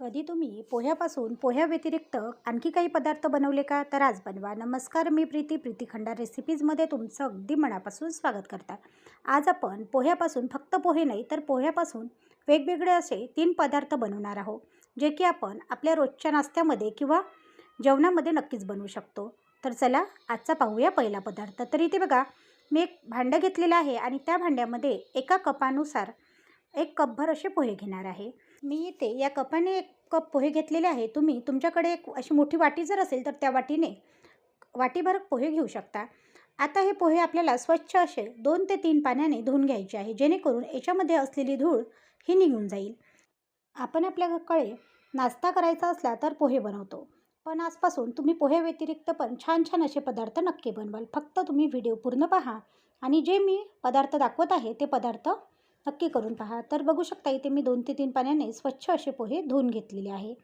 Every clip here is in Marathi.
कधी तुम्ही पोह्यापासून पोह्या व्यतिरिक्त आणखी काही पदार्थ बनवले का? तर आज बनवा. नमस्कार मी प्रीती. प्रीती खंडार रेसिपीजमध्ये तुमचं अगदी मनापासून स्वागत करता. आज आपण पोह्यापासून फक्त पोहे नाही तर पोह्यापासून वेगवेगळे असे तीन पदार्थ बनवणार आहोत जे की आपण आपल्या रोजच्या नाश्त्यामध्ये किंवा जेवणामध्ये नक्कीच बनवू शकतो. तर चला आजचा पाहूया पहिला पदार्थ. तर इथे बघा मी एक भांडं घेतलेलं आहे आणि त्या भांड्यामध्ये एका कपानुसार एक कपभर असे पोहे घेणार आहे. मी इथे या कपाने एक कप पोहे घेतलेले आहे. तुम्ही तुमच्याकडे एक अशी मोठी वाटी जर असेल तर त्या वाटीने वाटीभर पोहे घेऊ शकता. आता हे पोहे आपल्याला स्वच्छ असे दोन ते तीन पाण्याने धुवून घ्यायचे आहे. जेणेकरून याच्यामध्ये असलेली धूळ ही निघून जाईल. आपण आपल्याकडे नाश्ता करायचा असला तर पोहे बनवतो. पण आजपासून तुम्ही पोहे व्यतिरिक्त पण छान छान असे पदार्थ नक्की बनवाल. फक्त तुम्ही व्हिडिओ पूर्ण पहा आणि जे मी पदार्थ दाखवत आहे ते पदार्थ नक्की करून पहा. तर बघू शकता इथे मी दोन ते तीन पाण्याने स्वच्छ असे पोहे धुवून घेतलेले आहे.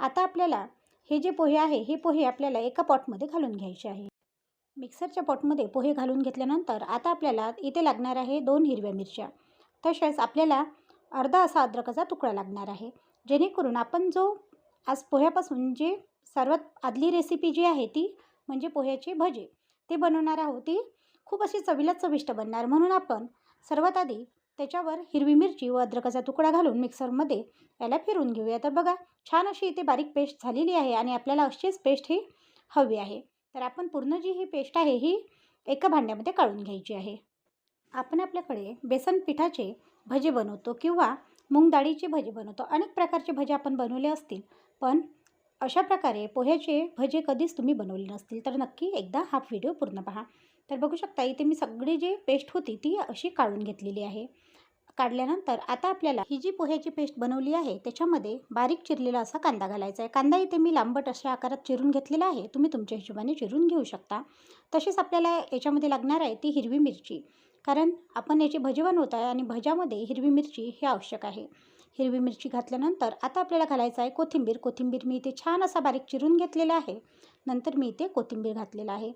आता आपल्याला हे जे पोहे आहे हे पोहे आपल्याला एका पॉटमध्ये घालून घ्यायचे आहे. मिक्सरच्या पॉटमध्ये पोहे घालून घेतल्यानंतर आता आपल्याला इथे लागणार आहे दोन हिरव्या मिरच्या. तसेच आपल्याला अर्धा असा अद्रकाचा तुकडा लागणार आहे. जेणेकरून आपण जो आज पोह्यापासून जे सर्वात आदली रेसिपी जी आहे ती म्हणजे पोह्याचे भजे ते बनवणार आहोत ती खूप अशी चवीला चविष्ट बनणार. म्हणून आपण सर्वात आधी त्याच्यावर हिरवी मिरची व अद्रकाचा तुकडा घालून मिक्सरमध्ये याला फिरून घेऊया. तर बघा छान अशी इथे बारीक पेस्ट झालेली आहे आणि आपल्याला अशीच पेस्ट ही हवी आहे. तर आपण पूर्ण जी ही पेस्ट आहे ही एका भांड्यामध्ये काढून घ्यायची आहे. आपण आपल्याकडे बेसन पिठाचे भजे बनवतो किंवा मूग डाळीचे भजे बनवतो. अनेक प्रकारचे भजे आपण बनवले असतील पण अशा प्रकारे पोह्याचे भजे कधीच तुम्ही बनवले नसतील. तर नक्की एकदा हा व्हिडिओ पूर्ण पहा. तर बघू शकता इथे मी सगळी जी पेस्ट होती ती अशी काढून घेतलेली आहे. काढल्यानंतर आता आपल्याला ही जी पोह्याची पेस्ट बनवली आहे त्याच्यामध्ये बारीक चिरलेला असा कांदा घालायचा आहे. कांदा इथे मी लांबट अशा आकारात चिरून घेतलेला आहे. तुम्ही तुमच्या हिशोबाने चिरून घेऊ शकता. तसेच आपल्याला याच्यामध्ये लागणार आहे ती हिरवी मिरची. कारण आपण याची भजी बनवत आहे आणि भज्यामध्ये हिरवी मिरची हे आवश्यक आहे. हिरवी मिरची घातल्यानंतर आता आपल्याला घालायचं आहे कोथिंबीर. कोथिंबीर मी इथे छान असा बारीक चिरून घेतलेला आहे. नंतर मी इथे कोथिंबीर घातलेला आहे.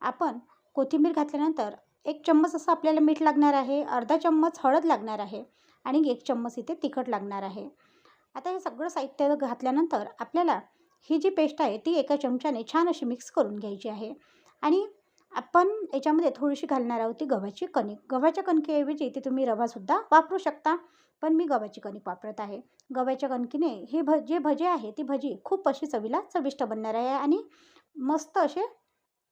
आपण कोथिंबीर घातल्यानंतर एक चम्मच असं आपल्याला मीठ लागणार आहे अर्धा चम्मच हळद लागणार आहे आणि एक चम्मच इथे तिखट लागणार आहे. आता हे सगळं साहित्य घातल्यानंतर आपल्याला ही जी पेस्ट आहे ती एका चमच्याने छान अशी मिक्स करून घ्यायची आहे आणि आपण याच्यामध्ये थोडीशी घालणार आहोत ती गव्हाची कणिक. गव्हाच्या कणकेऐवजी इथे तुम्ही रवासुद्धा वापरू शकता पण मी गव्हाची कणिक वापरत आहे. गव्हाच्या कणकीने हे भ जे भजे आहे ती भजी खूप अशी चवीला चविष्ट बनणार आहे आणि मस्त असे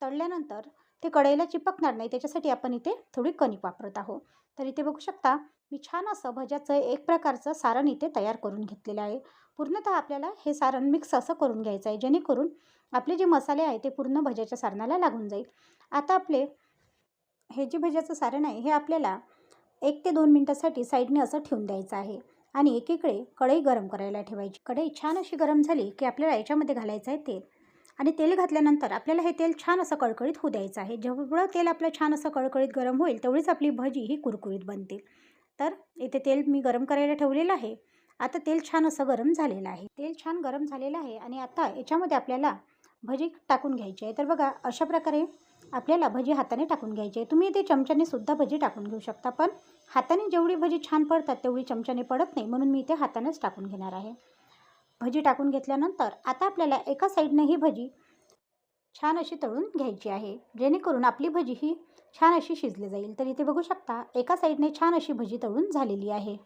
तळल्यानंतर ते कढईला चिपकणार नाही त्याच्यासाठी आपण इथे थोडी कणिक वापरत आहोत. तर इथे बघू शकता मी छान असं भज्याचं एक प्रकारचं सारण इथे तयार करून घेतलेलं आहे. पूर्णतः आपल्याला हे सारण मिक्स असं करून घ्यायचं आहे जेणेकरून आपले जे मसाले आहे ते पूर्ण भज्याच्या सारणाला लागून जाईल. आता आपले हे जे भज्याचं सारण आहे हे आपल्याला एक ते दोन मिनटासाठी साईडने असं ठेवून द्यायचं आहे आणि एकीकडे कढई गरम करायला ठेवायची. कढई छान अशी गरम झाली की आपल्याला याच्यामध्ये घालायचं आहे तेल. आणि तेल घातल्यानंतर आपल्याला हे तेल छान असं कळकळीत होऊ द्यायचं आहे. जेवढं तेल आपलं छान असं कळकळीत गरम होईल तेवढीच आपली भजी ही कुरकुरीत बनते तर इथे तेल मी गरम करायला ठेवलेलं आहे. आता तेल छान असं गरम झालेलं आहे. तेल छान गरम झालेलं आहे आणि आता याच्यामध्ये आपल्याला भजी टाकून घ्यायची आहे. तर बघा अशा प्रकारे आपल्याला भजी हाताने टाकून घ्यायची आहे. तुम्ही इथे चमच्याने सुद्धा भजी टाकून घेऊ शकता पण हाताने जेवढी भजी छान पडतात तेवढी चमच्याने पडत नाही. म्हणून मी इथे हातानेच टाकून घेणार आहे. भजी टाकून घेतल्यानंतर आता आपल्याला एका साईडने ही भजी छान अशी तळून घ्यायची आहे. जेणेकरून आपली भजी ही छान अशी शिजली जाईल. तर इथे बघू शकता एका साईडने छान अशी भजी तळून झालेली आहे.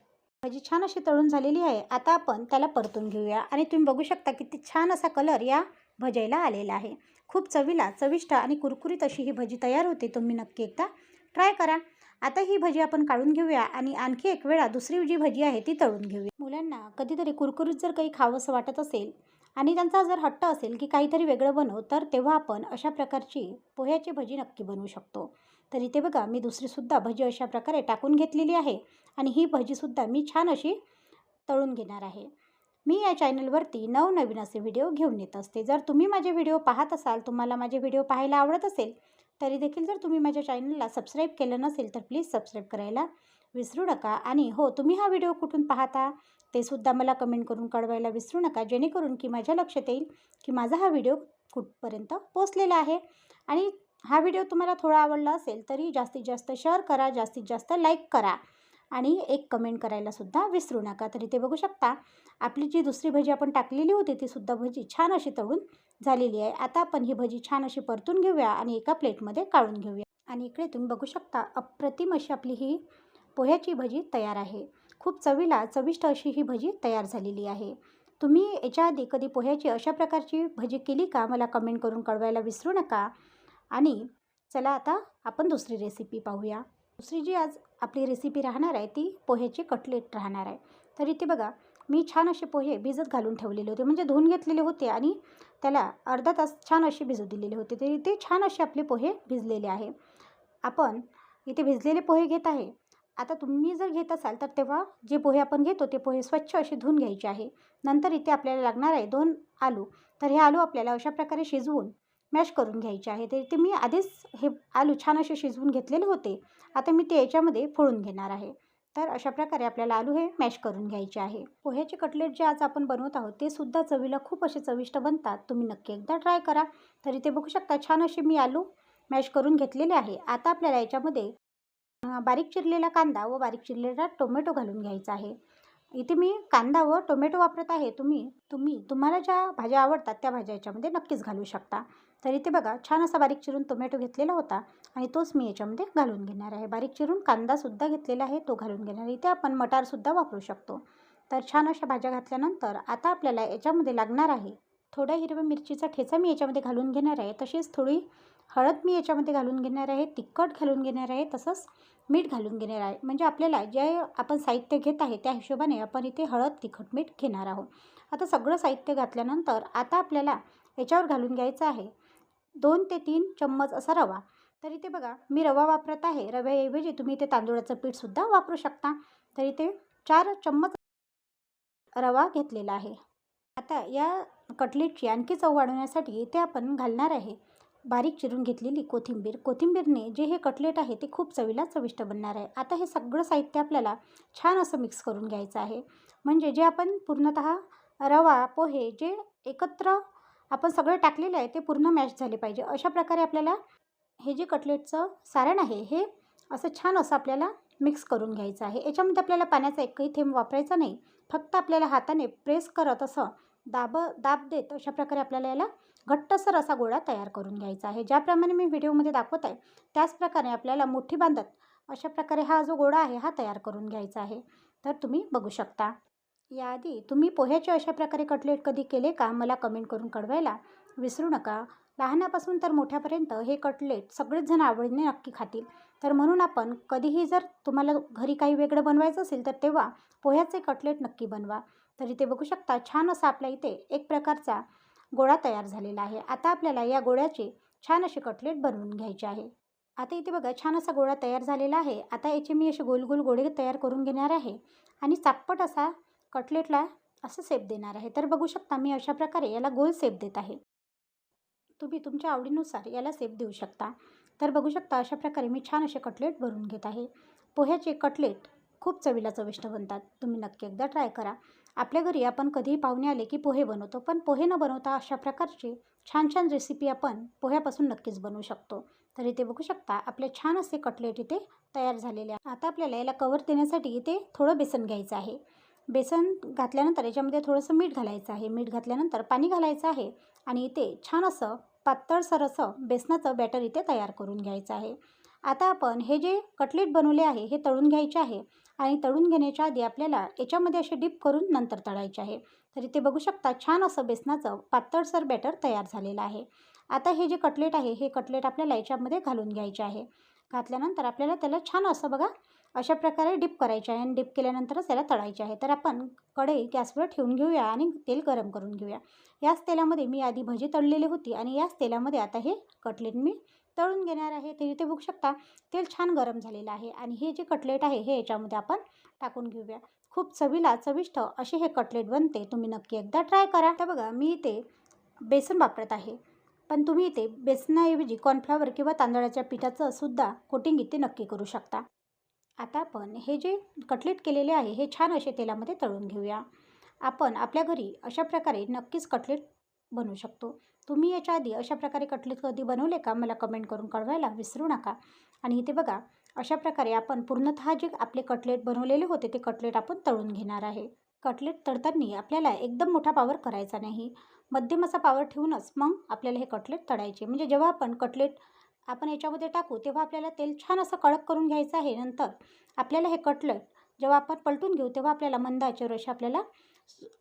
भजी छान अशी तळून झालेली आहे. आता आपण त्याला परतून घेऊया. आणि तुम्ही बघू शकता किती छान असा कलर या भजायला आलेला आहे. खूप चवीला चविष्ट आणि कुरकुरीत अशी ही भजी तयार होते. तुम्ही नक्की एकदा ट्राय करा. आता ही भजी आपण काढून घेऊया आणि आणखी एक वेळा दुसरी जी भजी आहे ती तळून घेऊया. मुलांना कधीतरी कुरकुरीत जर काही खावंसं वाटत असेल आणि त्यांचा जर हट्ट असेल की काहीतरी वेगळं बनव तर तेव्हा आपण अशा प्रकारची पोह्याची भजी नक्की बनवू शकतो. तर इथे बघा मी दुसरीसुद्धा भजी अशा प्रकारे टाकून घेतलेली आहे आणि ही भजीसुद्धा मी छान अशी तळून घेणार आहे. मी या चॅनलवरती नवनवीन असे व्हिडिओ घेऊन येत असते. जर तुम्ही माझे व्हिडिओ पाहत असाल तुम्हाला माझे व्हिडिओ पाहायला आवडत असेल तरी देखील जर तुम्ही माझ्या चॅनलला सबस्क्राईब केलं नसेल तर प्लीज सबस्क्राईब करायला विसरू नका. आणि हो तुम्ही हा व्हिडिओ कुठून पाहता ते सुद्धा मला कमेंट करून कळवायला विसरू नका जेणेकरून की माझ्या लक्षात येईल की माझा हा व्हिडिओ कुठपर्यंत पोचलेला आहे. आणि हा व्हिडिओ तुम्हाला थोडा आवडला असेल तरी जास्तीत जास्त शेअर करा जास्तीत जास्त लाईक करा. आणि एक कमेंट करायलासुद्धा विसरू नका. तर इथे बघू शकता. आपली जी दुसरी भजी आपण टाकलेली होती ती सुद्धा भजी छान अशी तळून झालेली आहे. आता आपण ही भजी छान अशी परतून घेऊया आणि एका प्लेटमध्ये काढून घेऊया. आणि इकडे तुम्ही बघू शकता अप्रतिम अशी आपली ही पोह्याची भजी तयार आहे. खूप चवीला चविष्ट अशी ही भजी तयार झालेली आहे. तुम्ही याच्या आधी कधी पोह्याची अशा प्रकारची भजी केली का? मला कमेंट करून कळवायला विसरू नका. आणि चला आता आपण दुसरी रेसिपी पाहूया. दुसरी जी आज आपली रेसिपी राहणार आहे ती पोह्याचे कटलेट राहणार आहे. तर इथे बघा मी छान असे पोहे भिजत घालून ठेवलेले होते. म्हणजे धुवून घेतलेले होते आणि त्याला अर्धा तास छान असे भिजू दिलेले होते. तर इथे छान असे आपले पोहे भिजलेले आहे. आपण इथे भिजलेले पोहे घेत आहे. आता तुम्ही जर घेत असाल तर तेव्हा जे पोहे आपण घेतो ते पोहे स्वच्छ असे धुवून घ्यायचे आहे. नंतर इथे आपल्याला लागणार आहे दोन आलू. तर हे आलू आपल्याला अशा प्रकारे शिजवून मॅश करून घ्यायचे आहे तर इथे मी आधीच हे आलू छान असे शिजवून घेतलेले होते. आता मी ते याच्यामध्ये फोडून घेणार आहे. तर अशा प्रकारे आपल्याला आलू हे मॅश करून घ्यायचे आहे. पोह्याचे कटलेट जे आज आपण बनवत आहोत ते सुद्धा चवीला खूप असे चविष्ट बनतात. तुम्ही नक्की एकदा ट्राय करा. तर इथे बघू शकता छान असे मी आलू मॅश करून घेतलेले आहे. आता आपल्याला याच्यामध्ये बारीक चिरलेला कांदा व बारीक चिरलेला टोमॅटो घालून घ्यायचा आहे. इथे मी कांदा व टोमॅटो वापरत आहे. तुम्ही तुम्ही तुम्हाला ज्या भाज्या आवडतात त्या भाज्या याच्यामध्ये नक्कीच घालू शकता. तर इथे बघा छान असा बारीक चिरून टोमॅटो घेतलेला होता आणि तोच मी याच्यामध्ये घालून घेणार आहे. बारीक चिरून कांदासुद्धा घेतलेला आहे तो घालून घेणार आहे. इथे आपण मटारसुद्धा वापरू शकतो. तर छान अशा भाज्या घातल्यानंतर आता आपल्याला याच्यामध्ये लागणार आहे थोड्या हिरव्या मिरचीचा ठेचा मी याच्यामध्ये घालून घेणार आहे. तसेच थोडी हळद मी याच्यामध्ये घालून घेणार आहे तिखट घालून घेणार आहे तसंच मीठ घालून घेणार आहे. म्हणजे आपल्याला जे आपण साहित्य घेत आहे त्या हिशोबाने आपण इथे हळद तिखट मीठ घेणार आहोत. आता सगळं साहित्य घातल्यानंतर आता आपल्याला याच्यावर घालून घ्यायचं आहे. दोन ते तीन चम्मच असा रवा. तर इथे बघा मी रवा वापरत आहे. रव्याऐवजी तुम्ही इथे तांदूळाचं पीठसुद्धा वापरू शकता. तर इथे चार चम्मच रवा घेतलेला आहे. आता या कटलेटची आणखी चव वाढवण्यासाठी इथे आपण घालणार आहे बारीक चिरून घेतलेली कोथिंबीर. कोथिंबीरने जे हे कटलेट आहे ते खूप चवीला चविष्ट बनणार आहे. आता हे सगळं साहित्य आपल्याला छान असं मिक्स करून घ्यायचं आहे. म्हणजे जे आपण पूर्णतः रवा पोहे जे एकत्र आपण सगळं टाकलेलं आहे ते पूर्ण मॅश झाले पाहिजे. अशा प्रकारे आपल्याला हे जे कटलेटचं सारण आहे हे असं छान असं आपल्याला मिक्स करून घ्यायचं आहे. याच्यामध्ये आपल्याला पाण्याचा एकही थेंब वापरायचा नाही. फक्त आपल्याला हाताने प्रेस करत असं दाब दाब देत अशा प्रकारे आपल्याला याला घट्टसर असा गोळा तयार करून घ्यायचा आहे. ज्याप्रमाणे मी व्हिडिओमध्ये दाखवत आहे त्याचप्रकारे आपल्याला मुठी बांधत अशा प्रकारे हा जो गोळा आहे हा तयार करून घ्यायचा आहे. तर तुम्ही बघू शकता. याआधी तुम्ही पोह्याचे अशा प्रकारे कटलेट कधी केले का? मला कमेंट करून कळवायला. विसरू नका. लहानापासून तर मोठ्यापर्यंत हे कटलेट सगळेच जण आवडीने नक्की खातील. तर म्हणून आपण कधीही जर तुम्हाला घरी काही वेगळं बनवायचं असेल तर तेव्हा पोह्याचे कटलेट नक्की बनवा. तर इथे बघू शकता छान असा आपल्या इथे एक प्रकारचा गोळा तयार झालेला आहे. आता आपल्याला या गोळ्याचे छान असे कटलेट बनवून घ्यायचे आहे. आता इथे बघा छान असा गोळा तयार झालेला आहे. आता याचे मी असे गोल गोल गोळे तयार करून घेणार आहे. आणि चापट असा कटलेटला असं सेप देणार आहे. तर बघू शकता मी अशा प्रकारे याला गोल सेप देत आहे. तुम्ही तुमच्या आवडीनुसार याला सेप देऊ शकता. तर बघू शकता अशा प्रकारे मी छान असे कटलेट भरून घेत आहे. पोह्याचे कटलेट खूप चवीला चविष्ट बनतात. तुम्ही नक्की एकदा ट्राय करा. आपल्या घरी आपण कधीही पाहुणे आले की पोहे बनवतो पण पोहे न बनवता अशा प्रकारची छान छान रेसिपी आपण पोह्यापासून नक्कीच बनवू शकतो. तर इथे बघू शकता आपले छान असे कटलेट इथे तयार झालेले आता आपल्याला याला कवर देण्यासाठी इथे थोडं बेसन घ्यायचं आहे. बेसन घातल्यानंतर याच्यामध्ये थोडंसं मीठ घालायचं आहे. मीठ घातल्यानंतर पाणी घालायचं आहे आणि इथे छान असं पातळसर असं बेसनाचं बॅटर इथे तयार करून घ्यायचं आहे. आता आपण हे जे कटलेट बनवले आहे हे तळून घ्यायचे आहे आणि तळून घेण्याच्या आधी आपल्याला याच्यामध्ये असे डिप करून नंतर तळायचे आहे. तर इथे बघू शकता छान असं बेसनाचं पातळसर बॅटर तयार झालेलं आहे. आता हे जे कटलेट आहे हे कटलेट आपल्याला याच्यामध्ये घालून घ्यायचे आहे. घातल्यानंतर आपल्याला त्याला छान असं बघा अशा प्रकारे डिप करायचे आहे आणि डिप केल्यानंतरच त्याला तळायचे आहे. तर आपण कढई गॅसवर ठेवून घेऊया आणि तेल गरम करून घेऊया. याच तेलामध्ये मी आधी भजी तळलेली होती आणि याच तेलामध्ये आता हे कटलेट मी तळून घेणार आहे. ते इथे बघू शकता तेल छान गरम झालेलं आहे आणि हे जे कटलेट आहे हे याच्यामध्ये आपण टाकून घेऊया. खूप चवीला चविष्ट असे हे कटलेट बनते. तुम्ही नक्की एकदा ट्राय करा. तर बघा मी इथे बेसन वापरत आहे. पण तुम्ही इथे बेसनाऐवजी कॉर्नफ्लॉवर किंवा तांदळाच्या पिठाचं सुद्धा कोटिंग इथे नक्की करू शकता. आता आपण हे जे कटलेट केलेले आहे हे छान असे तेलामध्ये तळून घेऊया. आपण आपल्या घरी अशा प्रकारे नक्कीच कटलेट बनवू शकतो. तुम्ही याच्या आधी अशा प्रकारे कटलेट कधी बनवले का? मला कमेंट करून कळवायला विसरू नका. आणि इथे बघा अशा प्रकारे आपण पूर्णतः जे आपले कटलेट बनवलेले होते ते कटलेट आपण तळून घेणार आहे. कटलेट तळताना आपल्याला एकदम मोठा पावर करायचा नाही. मध्यम असा पावर ठेवूनच मग आपल्याला हे कटलेट तळायचे. म्हणजे जेव्हा आपण कटलेट आपण याच्यामध्ये टाकू तेव्हा आपल्याला तेल छान असं कडक करून घ्यायचं आहे. नंतर आपल्याला हे कटलेट जेव्हा आपण पलटून घेऊ तेव्हा आपल्याला मंद आचेवर असे आपल्याला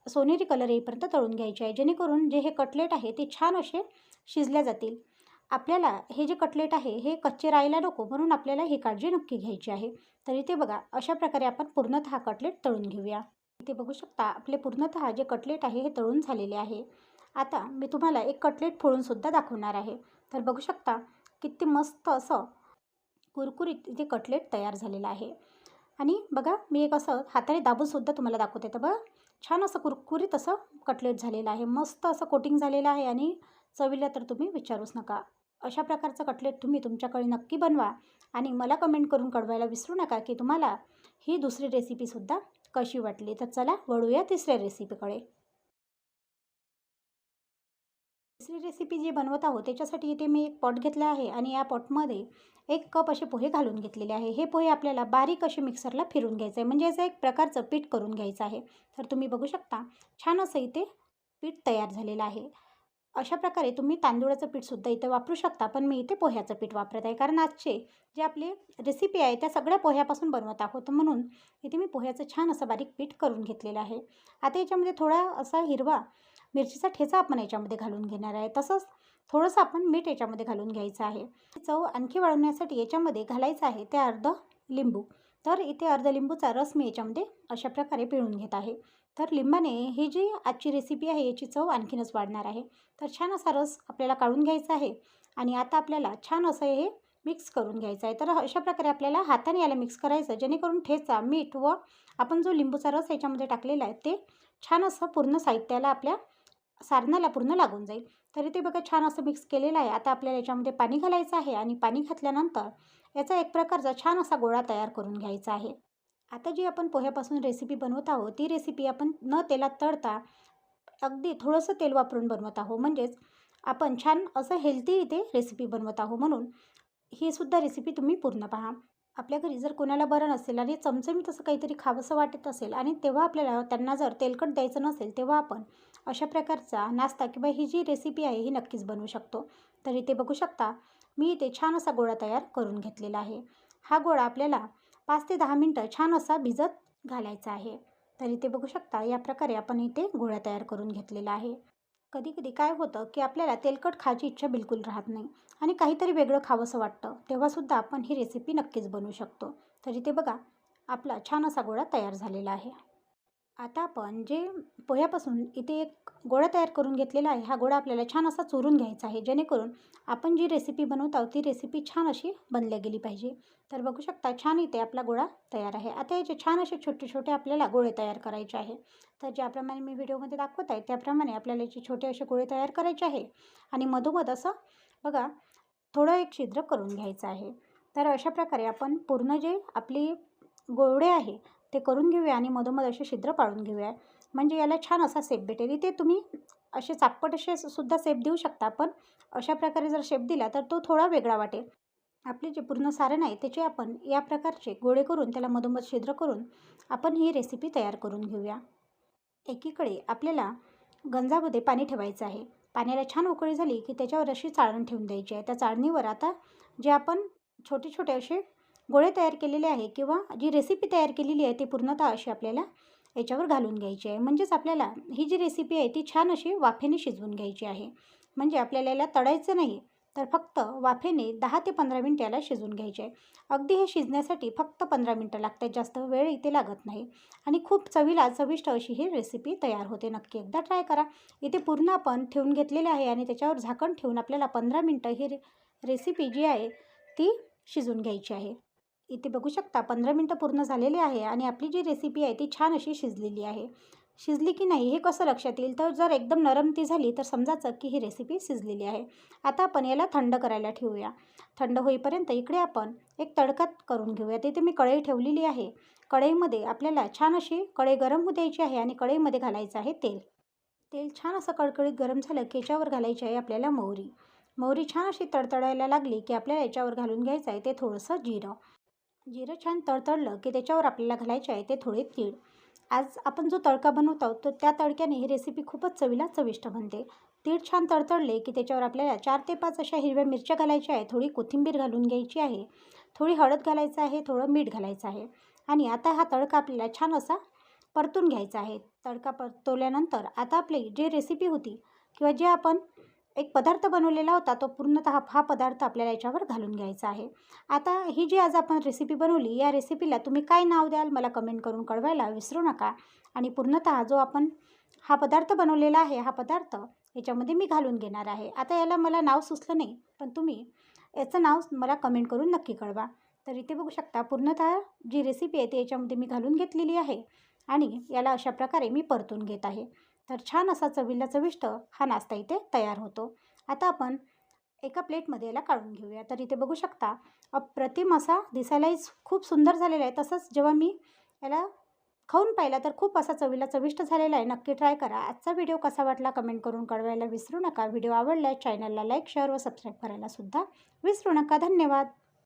सोनेरी कलर येईपर्यंत तळून घ्यायचे आहे. जेणेकरून जे हे कटलेट आहे ते छान असे शिजल्या जातील. आपल्याला हे जे कटलेट आहे हे कच्चे राहायला नको म्हणून आपल्याला ही काळजी नक्की घ्यायची आहे. तर इथे बघा अशा प्रकारे आपण पूर्णतः कटलेट तळून घेऊया. इथे बघू शकता आपले पूर्णतः जे कटलेट आहे हे तळून झालेले आहे. आता मी तुम्हाला एक कटलेट फोडूनसुद्धा दाखवणार आहे. तर बघू शकता किती मस्त असं कुरकुरीत इथे कटलेट तयार झालेलं आहे. आणि बघा मी एक असं हाताने दाबूनसुद्धा तुम्हाला दाखवते तर बघा छान असं कुरकुरीत असं कटलेट झालेलं आहे. मस्त असं कोटिंग झालेलं आहे आणि चवीला तर तुम्ही विचारूच नका. अशा प्रकारचं कटलेट तुम्ही तुमच्याकडे नक्की बनवा आणि मला कमेंट करून कळवायला विसरू नका की तुम्हाला ही दुसरी रेसिपीसुद्धा कशी वाटली. तर चला वळूया तिसऱ्या रेसिपीकडे तिसरी रेसिपी जी बनवत आहोत त्याच्यासाठी इथे मी एक पॉट घेतला आहे आणि या पॉटमध्ये एक कप असे पोहे घालून घेतलेले आहे. हे पोहे आपल्याला बारीक असे मिक्सरला फिरून घ्यायचं आहे. म्हणजे याचं एक प्रकारचं पीठ करून घ्यायचं आहे. तर तुम्ही बघू शकता छान असं इथे पीठ तयार झालेलं आहे. अशा प्रकारे तुम्ही तांदूळाचं पीठसुद्धा इथे वापरू शकता पण मी इथे पोह्याचं पीठ वापरत आहे. कारण आजचे जे आपले रेसिपी आहे त्या सगळ्या पोह्यापासून बनवत आहोत. म्हणून इथे मी पोह्याचं छान असं बारीक पीठ करून घेतलेलं आहे. आता याच्यामध्ये थोडा असा हिरवा मिरचीचा ठेचा आपण याच्यामध्ये घालून घेणार आहे. तसंच थोडंसं आपण मीठ याच्यामध्ये घालून घ्यायचं आहे. चव आणखी वाढवण्यासाठी याच्यामध्ये घालायचं आहे ते अर्ध लिंबू. तर इथे अर्ध लिंबूचा रस मी याच्यामध्ये अशा प्रकारे पिळून घेत आहे. तर लिंबाने ही जी आजची रेसिपी आहे याची चव आणखीनच वाढणार आहे. तर छान असा रस आपल्याला काढून घ्यायचा आहे आणि आता आपल्याला छान असं हे मिक्स करून घ्यायचं आहे. तर अशा प्रकारे आपल्याला हाताने याला मिक्स करायचं जेणेकरून ठेचा मीठ व आपण जो लिंबूचा रस याच्यामध्ये टाकलेला आहे ते छान असं पूर्ण साहित्याला आपल्या सारणाला पूर्ण लागून जाईल. तरी ते बघा छान असं मिक्स केलेलं आहे. आता आपल्याला याच्यामध्ये पाणी घालायचं आहे आणि पाणी घातल्यानंतर याचा एक प्रकारचा छान असा गोळा तयार करून घ्यायचा आहे. आता जी आपण पोह्यापासून रेसिपी बनवत आहोत ती रेसिपी आपण न तेलात तळता अगदी थोडंसं तेल वापरून बनवत आहोत. म्हणजेच आपण छान असं हेल्दी इथे रेसिपी बनवत आहोत. म्हणून ही सुद्धा रेसिपी तुम्ही पूर्ण पहा. आपल्या घरी जर कोणाला बरं नसेल आणि चमचमीत असं काहीतरी खावंसं वाटत असेल आणि तेव्हा आपल्याला त्यांना जर तेलकट द्यायचं नसेल तेव्हा आपण अशा प्रकारचा नाश्ता किंवा ही जी रेसिपी आहे ही नक्कीच बनवू शकतो. तर इथे बघू शकता मी इथे छान असा गोळा तयार करून घेतलेला आहे. हा गोळा आपल्याला पाच ते दहा मिनटं छान असा भिजत घालायचा आहे. तर इथे बघू शकता या प्रकारे आपण इथे गोळा तयार करून घेतलेला आहे. कधी कधी काय होतं की आपल्याला तेलकट खायची इच्छा बिलकुल राहत नाही आणि काहीतरी वेगळं खावंसं वाटतं तेव्हासुद्धा आपण ही रेसिपी नक्कीच बनवू शकतो. तर इथे बघा आपला छान असा गोळा तयार झालेला आहे. आता आपण जे पोह्यापासून इथे एक गोळा तयार करून घेतलेला आहे हा गोळा आपल्याला छान असा चोरून घ्यायचा आहे जेणेकरून आपण जी रेसिपी बनवत आहोत ती रेसिपी छान अशी बनल्या गेली पाहिजे. तर बघू शकता छान इथे आपला गोळा तयार आहे. आता याचे छान असे छोटे छोटे आपल्याला गोळे तयार करायचे आहे. तर ज्याप्रमाणे मी व्हिडिओमध्ये दाखवत आहे त्याप्रमाणे आपल्याला याचे छोटे असे गोळे तयार करायचे आहे. आणि मधोमध असं बघा थोडं एक छिद्र करून घ्यायचं आहे. तर अशा प्रकारे आपण पूर्ण जे आपली गोळे आहे ते करून घेऊया आणि मधोमध असे छिद्र पाळून घेऊया. म्हणजे याला छान असा शेप भेटेल. इथे तुम्ही असे चापट असे सुद्धा शेप देऊ शकता पण अशा प्रकारे जर शेप दिला तर तो थोडा वेगळा वाटेल. आपले जे पूर्ण सारण आहे त्याचे आपण या प्रकारचे गोळे करून त्याला मधोमध छिद्र करून आपण ही रेसिपी तयार करून घेऊया. एकीकडे आपल्याला गंजामध्ये पाणी ठेवायचं आहे. पाण्याला छान उकळी झाली की त्याच्यावर अशी चाळण ठेवून द्यायची आहे. त्या चाळणीवर आता जे आपण छोटे छोटे असे गोळे तयार केलेले आहे किंवा जी रेसिपी तयार केलेली आहे ती पूर्णतः अशी आपल्याला याच्यावर घालून घ्यायची आहे. म्हणजेच आपल्याला ही जी रेसिपी आहे ती छान अशी वाफेने शिजवून घ्यायची आहे. म्हणजे आपल्याला याला तळायचं नाही तर फक्त वाफेने दहा ते पंधरा मिनटं याला शिजवून घ्यायचे आहे. अगदी हे शिजण्यासाठी फक्त पंधरा मिनटं लागतात जास्त वेळ इथे लागत नाही. आणि खूप चवीला चविष्ट अशी ही रेसिपी तयार होते. नक्की एकदा ट्राय करा. इथे पूर्ण आपण ठेवून घेतलेले आहे आणि त्याच्यावर झाकण ठेवून आपल्याला पंधरा मिनटं ही रे रेसिपी जी आहे ती शिजून घ्यायची आहे. इथे बघू शकता पंधरा मिनटं पूर्ण झालेले आहे आणि आपली जी रेसिपी आहे ती छान अशी शिजलेली आहे. शिजली की नाही हे कसं लक्षात येईल? तर जर एकदम नरम ती झाली तर समजायचं की ही रेसिपी शिजलेली आहे. आता आपण याला थंड करायला ठेवूया. थंड होईपर्यंत इकडे आपण एक तडकात करून घेऊया. तिथे मी कढई ठेवलेली आहे. कढईमध्ये आपल्याला छान अशी कढई गरम होऊ द्यायची आहे आणि कढईमध्ये घालायचं आहे तेल. तेल छान असं कडकडीत गरम झालं की याच्यावर घालायची आहे आपल्याला मोहरी. मोहरी छान अशी तडतडायला लागली की आपल्याला याच्यावर घालून घ्यायचं आहे ते थोडंसं जिरं. जिरं छान तळतळलं की त्याच्यावर आपल्याला घालायचे आहे ते थोडे तीळ. आज आपण जो तडका बनवत आहोत तो त्या तडक्याने ही रेसिपी खूपच चवीला चविष्ट बनते. तीळ छान तडतळले की त्याच्यावर आपल्याला चार ते पाच अशा हिरव्या मिरच्या घालायच्या आहे थोडी कोथिंबीर घालून घ्यायची आहे. थोडी हळद घालायचं आहे थोडं मीठ घालायचं आहे. आणि आता हा तडका आपल्याला छान असा परतून घ्यायचा आहे. तडका परतवल्यानंतर आता आपली जी रेसिपी होती किंवा जे आपण एक पदार्थ बनवलेला होता तो पूर्णतः हा पदार्थ आपल्याला याच्यावर घालून घ्यायचा आहे. आता ही जी आज आपण रेसिपी बनवली या रेसिपीला तुम्ही काय नाव द्याल मला कमेंट करून कळवायला विसरू नका. आणि पूर्णतः जो आपण हा पदार्थ बनवलेला आहे हा पदार्थ याच्यामध्ये मी घालून घेणार आहे. आता याला मला नाव सुचलं नाही पण तुम्ही याचं नाव मला कमेंट करून नक्की कळवा. तर इथे बघू शकता पूर्णतः जी रेसिपी आहे ती याच्यामध्ये मी घालून घेतलेली आहे. आणि याला अशा प्रकारे मी परतून घेत आहे. तर छान असा चवीला चविष्ट हा नाश्ता इथे तयार होतो. आता आपण एका प्लेटमध्ये याला काढून घेऊया. तर इथे बघू शकता अप्रतिम असा दिसायलाही खूप सुंदर झालेला आहे. तसंच जेव्हा मी याला खाऊन पाहिला तर खूप असा चवीला चविष्ट झालेला आहे. नक्की ट्राय करा. आजचा व्हिडिओ कसा वाटला कमेंट करून कळवायला विसरू नका. व्हिडिओ आवडला चॅनलला लाईक शेअर व सबस्क्राईब करायला सुद्धा विसरू नका. धन्यवाद.